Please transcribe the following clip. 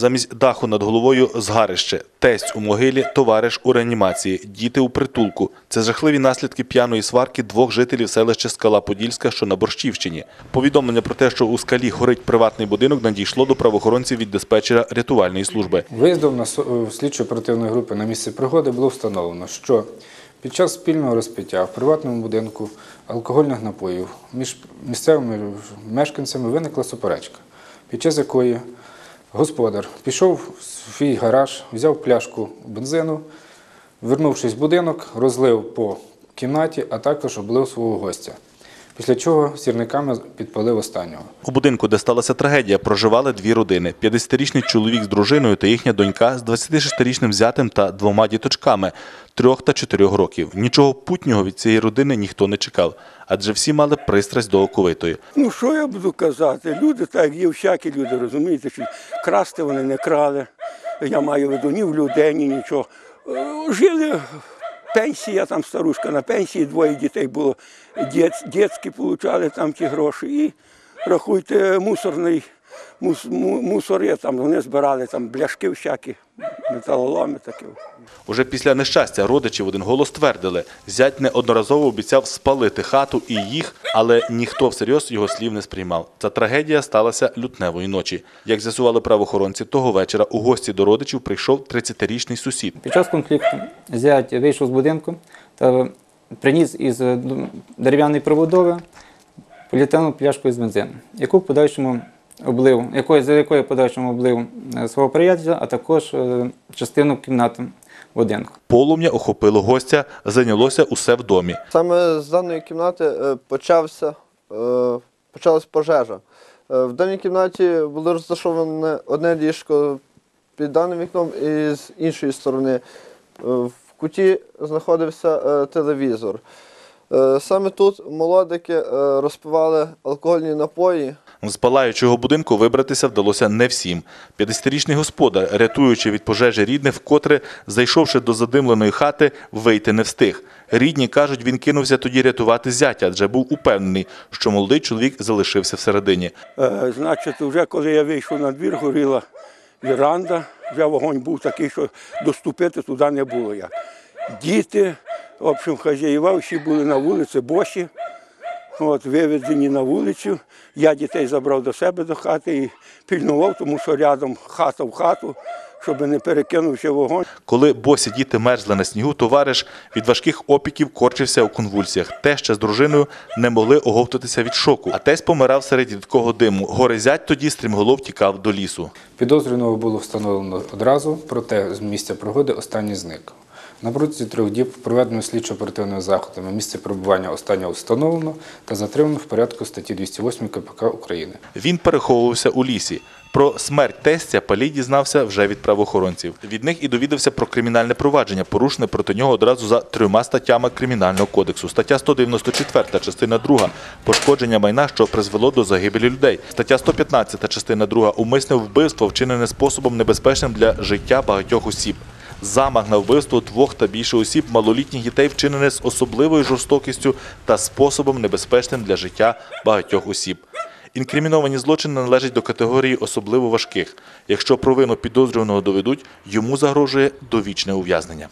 Замість даху над головою згарище, тесть у могилі, товариш у реанімації, діти у притулку. Це жахливі наслідки п'яної сварки двох жителів селища Скала Подільська, що на Борщівщині. Повідомлення про те, що у скалі горить приватний будинок, надійшло до правоохоронців від диспетчера рятувальної служби. Виїздом на слідчо оперативної групи на місце пригоди було встановлено, що під час спільного розпиття в приватному будинку алкогольних напоїв між місцевими мешканцями виникла суперечка, під час якої господар пішов в свій гараж, взяв пляшку бензину, вернувшись в будинок, розлив по кімнаті, а також облив свого гостя. Після чого сірниками підпалив останнього. У будинку, де сталася трагедія, проживали дві родини: 50-річний чоловік з дружиною та їхня донька з 26-річним зятем та двома діточками трьох та чотирьох років. Нічого путнього від цієї родини ніхто не чекав, адже всі мали пристрасть до оковитої. Ну що я буду казати? Люди так є всякі люди, розумієте, що красти вони не крали. Я маю в виду ні в людей, ні нічого. Е, Жили пенсія, там старушка на пенсії, двоє дітей було, дєт, дітські отримали там ті гроші. І рахуйте, мусорний, мус, му- мусори там, вони збирали там бляшки всякі, металоломи такі. Уже після нещастя родичі в один голос твердили, зять неодноразово обіцяв спалити хату і їх, але ніхто всерйоз його слів не сприймав. Ця трагедія сталася лютневої ночі. Як з'ясували правоохоронці, того вечора у гості до родичів прийшов 30-річний сусід. Під час конфлікту зять вийшов з будинку та приніс із е, дерев'яної пробудови поліетиленову пляшку з бензину, яку в подальшому облив, якою, за якою в подальшому облив е, свого приятеля, а також е, частину кімнати будинку. Полум'я охопило гостя, зайнялося усе в домі. Саме з даної кімнати е, почався, почалась пожежа. В даній кімнаті було розташоване одне ліжко під даним вікном і з іншої сторони в куті знаходився телевізор. Саме тут молодики розпивали алкогольні напої. З палаючого будинку вибратися вдалося не всім. 50-річний господар, рятуючи від пожежі рідних, вкотре, зайшовши до задимленої хати, вийти не встиг. Рідні кажуть, він кинувся тоді рятувати зятя, адже був упевнений, що молодий чоловік залишився всередині. Е, Значить, вже коли я вийшов на двір, горіла віранда, вже вогонь був такий, що доступити туди не було як. Діти, в общем, хазяїва всі були на вулиці, босі, от, виведені на вулицю. Я дітей забрав до себе до хати і пільнував, тому що рядом хата в хату, щоб не перекинувся вогонь. Коли босі діти мерзли на снігу, товариш від важких опіків корчився у конвульсіях. Теща з дружиною не могли оговтатися від шоку, а тесть помирав серед рідкого диму. Горе зять тоді стрімголов тікав до лісу. Підозрюваного було встановлено одразу, проте з місця пригоди останній зник. На протязі трьох діб проведено слідчо-оперативними заходами місце перебування останнього встановлено та затримано в порядку статті 208 КПК України. Він переховувався у лісі. Про смерть тестя Палій дізнався вже від правоохоронців. Від них і довідався про кримінальне провадження, порушене проти нього одразу за трьома статтями Кримінального кодексу. Стаття 194, частина 2 – пошкодження майна, що призвело до загибелі людей. Стаття 115, частина 2 – умисне вбивство, вчинене способом небезпечним для життя багатьох осіб. Замах на вбивство двох та більше осіб малолітніх дітей вчинене з особливою жорстокістю та способом небезпечним для життя багатьох осіб. Інкриміновані злочини належать до категорії особливо важких. Якщо провину підозрюваного доведуть, йому загрожує довічне ув'язнення.